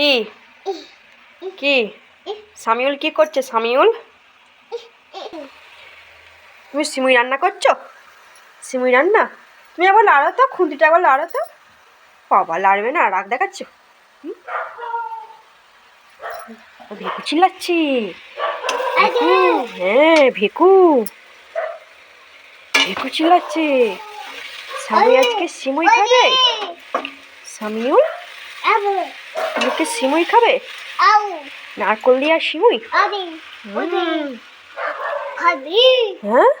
কি? কি? সামিউল কি করছে, সামিউল? তুমি সিমুই রান্না করছ? সিমুই রান্না? তুমি আবার লাড়ো তো, খুন্তিটা আবার লাড়ো তো। বাবা, লাড়বে না, রাগ দেখাচ্ছ? ভেকু চিল্লাচ্ছে। হ্যাঁ ভেকু। ভেকু চিল্লাচ্ছে। সামি আজকে সিমুই খাবে? সামিউল? কি সিমুই খাবে? নারকল দিয়ে আর সিমুই। হ্যাঁ?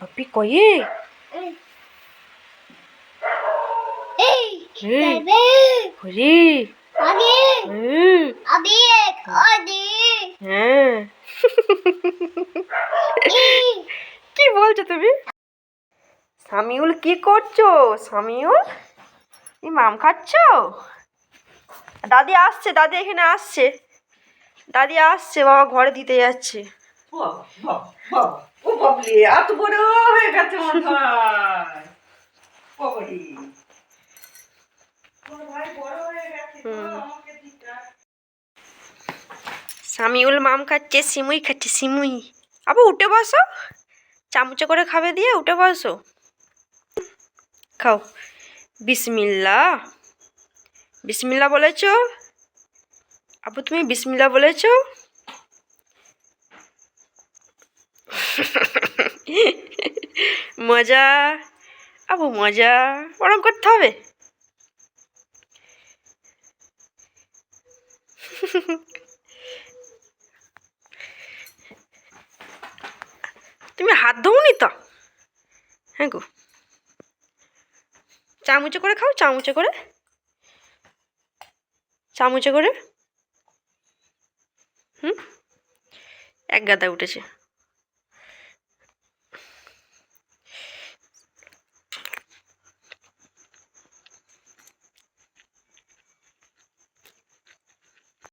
পাপি কয়ে। হরি। হ্যাঁ। কি বলছো তুমি? সামিউল কি করছ? সামিউল এই মাম খাচ্ছ? দাদি আসছে দাদি এখানে আসছে। দাদি আসছে বাবা ঘরে দিতে যাচ্ছে। সামিউল মাম খাচ্ছে সিমুই খাচ্ছে সিমুই। আবার উঠে বসো। চামচে করে খাবে দিয়ে উঠে বসো। খাও। বিসমিল্লা বিসমিল্লা বলেছ? আপু, তুমি বিসমিল্লা বলেছ? মজা। আপু, মজা। ওরম করতে হবে? তুমি হাত ধোনি তো? হ্যাঁ গো। চামচে করে খাও চামচে করে। চামচে করে। হুম? এক গাদা উঠেছে।